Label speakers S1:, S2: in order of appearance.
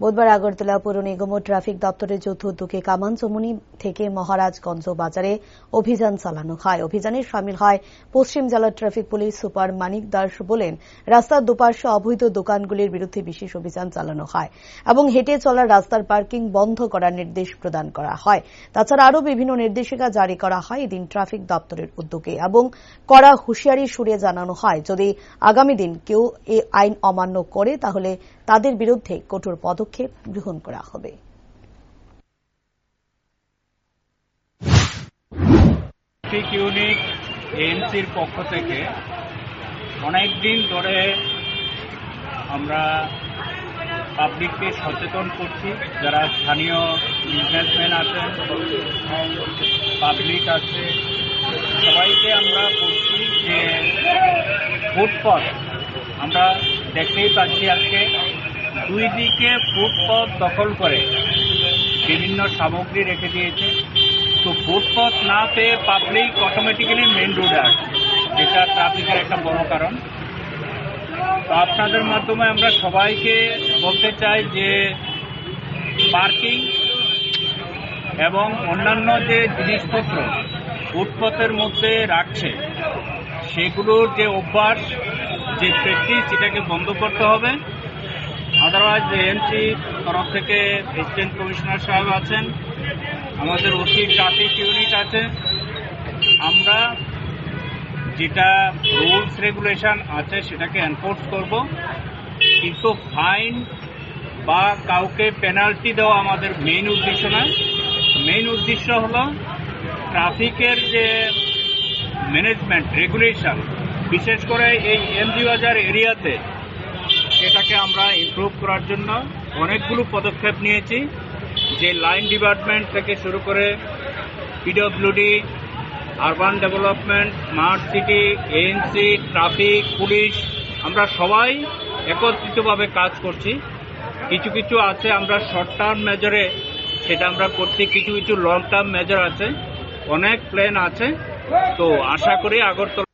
S1: বুধবার আগরতলা পৌর নিগম ও ট্রাফিক দপ্তরের যৌথ উদ্যোগে কামানচমুনি থেকে মহারাজগঞ্জ বাজারে অভিযান চালানো হয়। অভিযানে সামিল হয় পশ্চিম জেলার traffic police super Manik Das বলেন, রাস্তার দুপার্শ্বে অবৈধ দোকানগুলির বিরুদ্ধে বিশেষ অভিযান চালানো হয় এবং হেঁটে চলা রাস্তার পার্কিং বন্ধ করার নির্দেশ প্রদান করা হয়। তাছাড়া আরও বিভিন্ন নির্দেশিকা জারি করা হয় এদিন ট্রাফিক দপ্তরের উদ্যোগে এবং কড়া হুঁশিয়ারি সুরে জানানো হয়। যদি আগামী দিন কেউ এ আইন অমান্য করে, তাহলে তাদের বিরুদ্ধে কঠোর পদক্ষেপ গ্রহণ করা হবে।
S2: ইউনিট পক্ষ থেকে অনেক ধরে আমরা পাবলিককে সচেতন করছি। যারা স্থানীয় বিজনেসম্যান আছেন পাবলিক আছে, সবাইকে আমরা বলছি যে ফুটপথ আমরা দেখতেই পাচ্ছি আজকে। দুই দিকে ফুটপথ দখল করে। বিভিন্ন সামগ্রী রেখে দিয়েছে। তো ফুটপথ না পেয়ে পাবলিক অটোমেটিক্যালি মেন রোডে আসছে। যেটা ট্রাফিকের একটা বড় কারণ। তো আপনাদের মাধ্যমে আমরা সবাইকে বলতে চাই যে পার্কিং এবং অন্যান্য যে জিনিসপত্র ফুটপথের মধ্যে রাখছে, সেগুলোর যে অভ্যাস, যে প্র্যাকটিস সেটাকে বন্ধ করতে হবে। আদারওয়াইজ এএনসি তরফ থেকে অ্যাসিস্ট্যান্ট কমিশনার সাহেব আছেন, আমাদের ওসি ট্রাফিক ইউনিট আছে। আমরা যেটা রুলস রেগুলেশন আছে, সেটাকে এনফোর্স করব। কিন্তু ফাইন বা কাউকে পেনাল্টি দেওয়া আমাদের মেইন উদ্দেশ্য নয়। মেইন উদ্দেশ্য হলো ট্রাফিকের যে ম্যানেজমেন্ট রেগুলেশন বিশেষ করে এই এমজি বাজার এরিয়াতে সেটাকে আমরা ইমপ্রুভ করার জন্য অনেকগুলো পদক্ষেপ নিয়েছি। যে লাইন ডিপার্টমেন্ট থেকে শুরু করে PWD urban development smart city ANC traffic police আমরা সবাই একত্রিতভাবে কাজ করছি। কিছু কিছু আছে আমরা শর্ট টার্ম মেজরে সেটা আমরা করছি। কিছু কিছু লং টার্ম মেজর আছে। অনেক প্ল্যান আছে। তো আশা করি আগরতলা